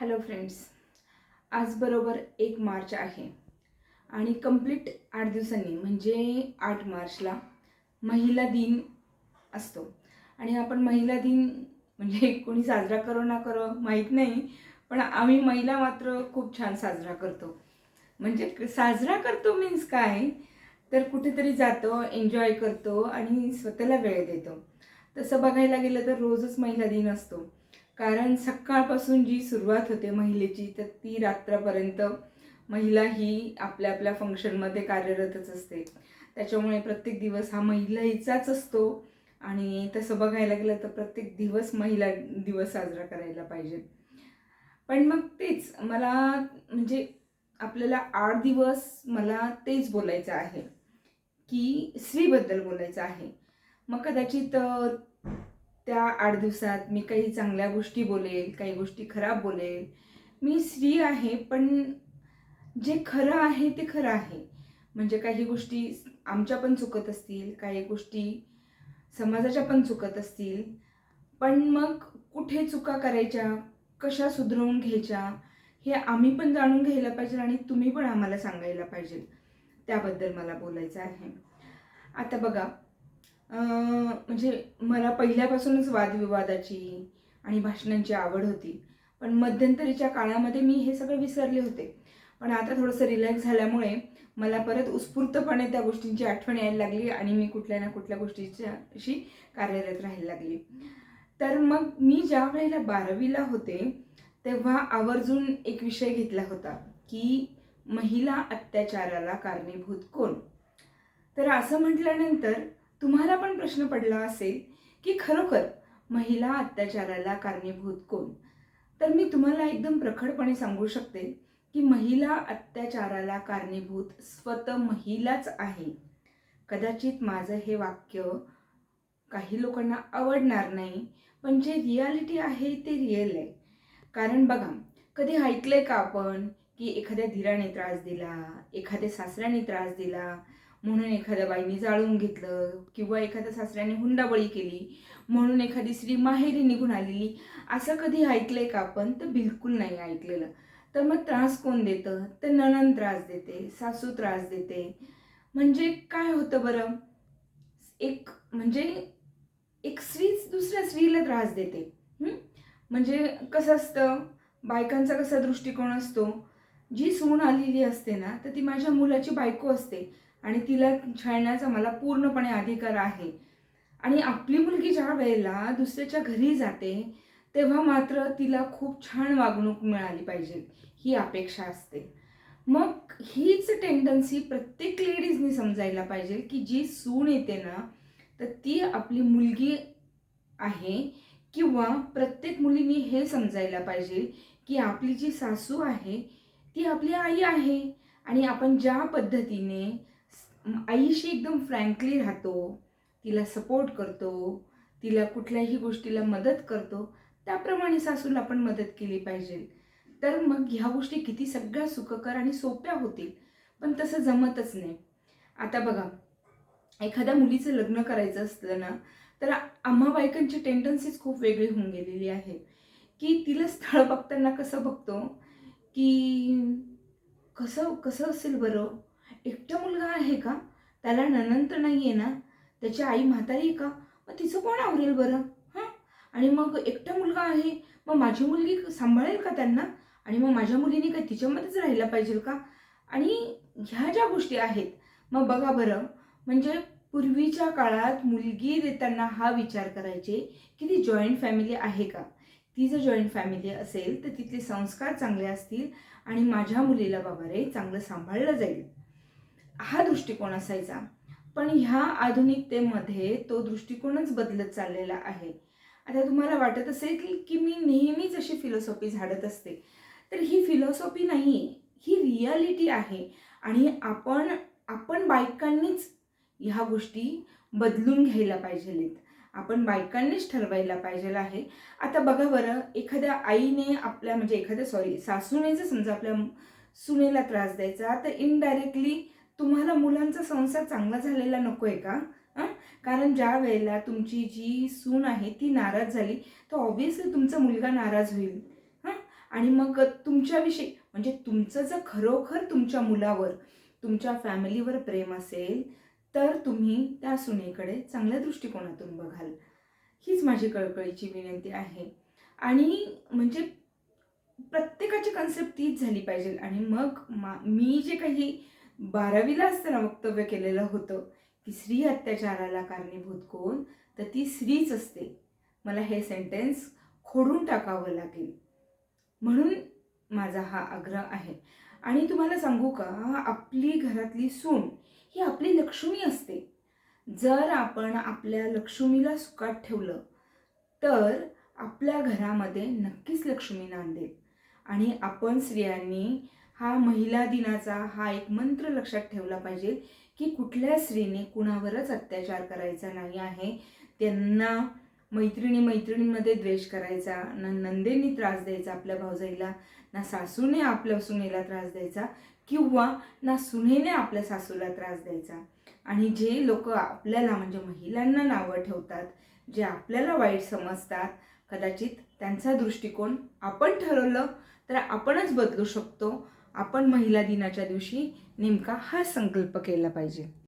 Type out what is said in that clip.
Hello friends आज बरोबर एक मार्च आहे. आणि कंप्लीट आठ दिवसांनी म्हणजे आठ मार्चला महिला दिन असतो. आणि आपण महिला दिन म्हणजे कोणी साजरा करो ना करो माहीत नाही पण आम्ही महिला मात्र खूप छान साजरा करतो. म्हणजे साजरा करतो मीन्स काय? तर कुठेतरी जातो एन्जॉय करतो आणि स्वतःला वेळ देतो. तसं बघायला गेलं तर रोजच महिला दिन असतो. कारण सकाळपासून जी सुरुवात होते महिलेची तर ती रात्रपर्यंत महिला ही आपल्या आपल्या फंक्शनमध्ये कार्यरतच असते. त्याच्यामुळे प्रत्येक दिवस हा महिलाचाच असतो आणि तसं बघायला गेलं तर प्रत्येक दिवस महिला दिवस साजरा करायला पाहिजे. पण मग तेच मला म्हणजे आपल्याला आठ दिवस मला तेच बोलायचं आहे की स्त्रीबद्दल बोलायचं आहे. मग कदाचित त्या आठ दिवसात मी काही चांगल्या गोष्टी बोलेल काही गोष्टी खराब बोलेल. मी स्त्री आहे पण जे खरं आहे ते खरं आहे. म्हणजे काही गोष्टी आमच्या पण चुकत असतील काही गोष्टी समाजाच्या पण चुकत असतील. पण मग कुठे चुका करायच्या कशा सुधरवून घ्यायच्या हे आम्ही पण जाणून घ्यायला पाहिजे आणि तुम्ही पण आम्हाला सांगायला पाहिजे. त्याबद्दल मला बोलायचं आहे. आता बघा म्हणजे मला पहिल्यापासूनच वादविवादाची आणि भाषणांची आवड होती. पण मध्यंतरीच्या काळामध्ये मी हे सगळं विसरले होते. पण आता थोडंसं रिलॅक्स झाल्यामुळे मला परत उत्स्फूर्तपणे त्या गोष्टींची आठवण यायला लागली आणि मी कुठल्या ना कुठल्या गोष्टीच्याशी कार्यरत राहायला लागली. तर मग मी ज्या वेळेला बारावीला होते तेव्हा आवर्जून एक विषय घेतला होता की महिला अत्याचाराला कारणीभूत कोण? तर असं म्हटल्यानंतर तुम्हाला पण प्रश्न पडला असेल की खरोखर महिला अत्याचाराला कारणीभूत कोण? तर मी तुम्हाला एकदम प्रखडपणे सांगू शकते की महिला अत्याचाराला कारणीभूत स्वतः महिलाच आहे. कदाचित माझं हे वाक्य काही लोकांना आवडणार नाही पण जे रियालिटी आहे ते रिअल आहे. कारण बघा कधी ऐकलंय का आपण की एखाद्या धीराने त्रास दिला एखाद्या सासऱ्याने त्रास दिला म्हणून एखाद्या बाईने जाळून घेतलं किंवा एखाद्या सासऱ्याने हुंडाबळी केली म्हणून एखादी स्त्री माहेरी निघून आलेली असं कधी ऐकलंय का आपण? तर बिलकुल नाही ऐकलेलं. तर मग त्रास कोण देतं? तर नणन त्रास देते सासू त्रास देते. म्हणजे काय होतं बरं? एक म्हणजे एक स्त्रीच दुसऱ्या स्त्रीला त्रास देते. म्हणजे कसं असतं? बायकांचा कसा दृष्टिकोन असतो? जी सून आलेली असते ना तर ती माझ्या मुलाची बायको असते. आणि तिला छळण्याचा मला पूर्णपणे अधिकार आहे. आणि आपली मुलगी ज्या वेळेला दुसऱ्याच्या घरी जाते तेव्हा मात्र तिला खूप छान वागणूक मिळाली पाहिजे ही अपेक्षा असते. मग हीच टेंडन्सी प्रत्येक लेडीजनी समजायला पाहिजे की जी सून येते ना तर ती आपली मुलगी आहे किंवा प्रत्येक मुलीने हे समजायला पाहिजे की आपली जी सासू आहे ती आपली आई आहे. आणि आपण ज्या पद्धतीने आईशी एकदम फ्रँकली राहतो तिला सपोर्ट करतो तिला कुठल्याही गोष्टीला मदत करतो त्याप्रमाणे सासूला पण मदत केली पाहिजे. तर मग ह्या गोष्टी किती सगळ्या सुखकर आणि सोप्या होतील पण तसं जमतच नाही. आता बघा एखाद्या मुलीचं लग्न करायचं असलं ना तर आम्हा बायकांची टेंडन्सीज खूप वेगळी होऊन गेलेली आहे. की तिला स्थळ बघताना कसं बघतो की कसं कसं असेल बरं? एकटा मुलगा आहे का? त्याला ननंत नाही आहे ना? त्याची आई म्हातारी आहे का? मग तिचं कोण आवरेल बरं? हां? आणि मग एकटा मुलगा आहे मग माझी मुलगी सांभाळेल का त्यांना? आणि मग माझ्या मुलीने काय तिच्यामध्येच राहायला पाहिजे का? आणि ह्या ज्या गोष्टी आहेत मग बघा बरं. म्हणजे पूर्वीच्या काळात मुलगी देताना हा विचार करायचे की ती जॉईंट फॅमिली आहे का? ती जर जॉईंट फॅमिली असेल तर तिथले संस्कार चांगले असतील आणि माझ्या मुलीला बाबा रे चांगलं सांभाळलं जाईल. हा दृष्टिकोन असायचा. पण ह्या आधुनिकतेमध्ये तो दृष्टिकोनच बदलत चाललेला आहे. आता तुम्हाला वाटत असेल की मी नेहमीच अशी फिलॉसॉफी झाडत असते. तर ही फिलॉसॉफी नाही ही रियालिटी आहे. आणि आपण आपण बायकांनीच ह्या गोष्टी बदलून घ्यायला पाहिजेत आपण बायकांनीच ठरवायला पाहिजे आहे. आता बघा बरं एखाद्या आईने आपल्या म्हणजे एखाद्या सॉरी सासूने जर समजा आपल्या सुनेला त्रास द्यायचा तर इनडायरेक्टली तुम्हाला मुलांचा संसार चांगला झालेला नको आहे का? हं? कारण ज्या वेळेला तुमची जी सून आहे ती नाराज झाली तर ऑब्व्हियसली तुमचा मुलगा नाराज होईल. हां? आणि मग तुमच्याविषयी म्हणजे तुमचं जर खरोखर तुमच्या मुलावर तुमच्या फॅमिलीवर प्रेम असेल तर तुम्ही त्या सुनेकडे चांगल्या दृष्टिकोनातून बघाल. हीच माझी कळकळीची विनंती आहे. आणि म्हणजे प्रत्येकाची कन्सेप्ट तीच झाली पाहिजे. आणि मग मा मी जे काही बारावीला असताना वक्तव्य केलेलं होतं की स्त्री अत्याचाराला कारणीभूत कोण? तर ती स्त्रीच असते. मला हे सेंटेन्स खोडून टाकावं लागेल. म्हणून माझा हा आग्रह आहे. आणि तुम्हाला सांगू का आपली घरातली सून ही आपली लक्ष्मी असते. जर आपण आपल्या लक्ष्मीला सुखात ठेवलं तर आपल्या घरामध्ये नक्कीच लक्ष्मी नांदेल. आणि आपण स्त्रियांनी हा महिला दिनाचा हा एक मंत्र लक्षात ठेवला पाहिजे की कुठल्या स्त्रीने कुणावरच अत्याचार करायचा नाही आहे. त्यांना मैत्रिणी मैत्रिणींमध्ये द्वेष करायचा ना नंदेनी त्रास द्यायचा आपल्या भावजाईला ना सासूने आपल्या सुनेला त्रास द्यायचा किंवा ना सुनेने आपल्या सासूला त्रास द्यायचा. आणि जे लोक आपल्याला म्हणजे महिलांना नावं ठेवतात जे आपल्याला वाईट समजतात कदाचित त्यांचा दृष्टिकोन आपण ठरवलं तर आपणच बदलू शकतो. आपण महिला दिनाच्या दिवशी नेमका हा संकल्प केला पाहिजे.